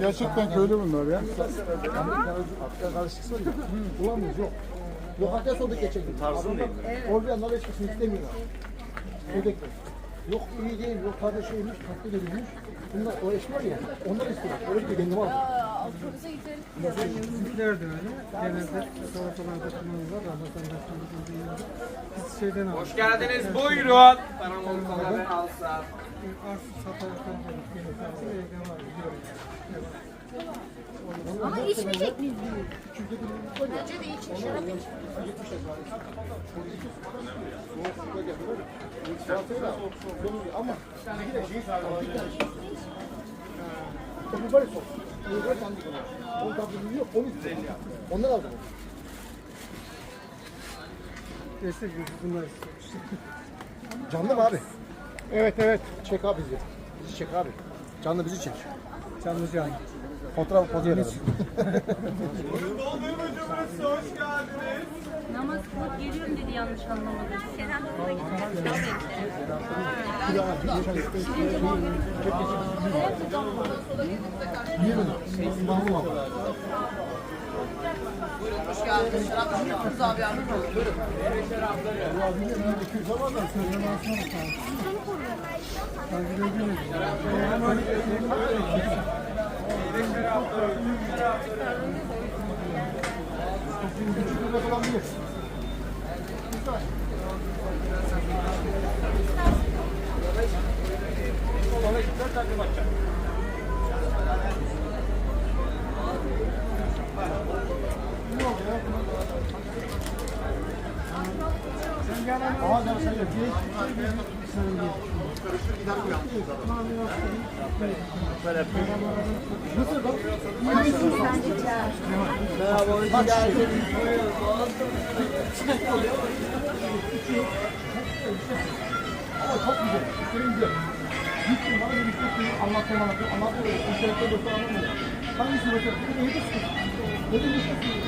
gerçekten köylü bunlar ya. Hatta karışık var ya. Bulamıyoruz yok. Lokanta sorduk geçen gün. Tarzım değil. Olmayan nar eşkisini istemiyorlar. Ödekler. Yok iyi değil, yok tadı şeymiş, tatlı verilmiş. Bunlar o eş var ya, onlar istiyor. Öyle bir kendim aldım. Bizimkiler de öyle. Genelde salatalarda kullanırlar. Ramazan'da kullanırlar. Biz şeyden aldık. Hoş geldiniz. Buyurun. Ben alsam. Arsız var. biliyorum. Ama içmeyecek miyiz? Bence de için şarap ama bir de şey şey. O Biber dandik ona. Onun tadını yok, onu istiyor. Ondan aldım. Destek biz bunlar. Canlı mı abi? Evet evet. Çek abi bizi. Bizi çek abi. Canlı bizi çek. Canlı canlı. Fotoğraf pozu verelim. Namaz kılıp geliyorum dedi yanlış anlamadı. Selam kılığa gitmek Aa ben sen yok. Nasıl bak? Merhaba, hoş geldiniz. Ama Bravo, Bakmamak, anlatıyor. İşaretli doktor anlamıyor. Hangi sınıfı? Neydi sınıfı? Neydi sınıfı?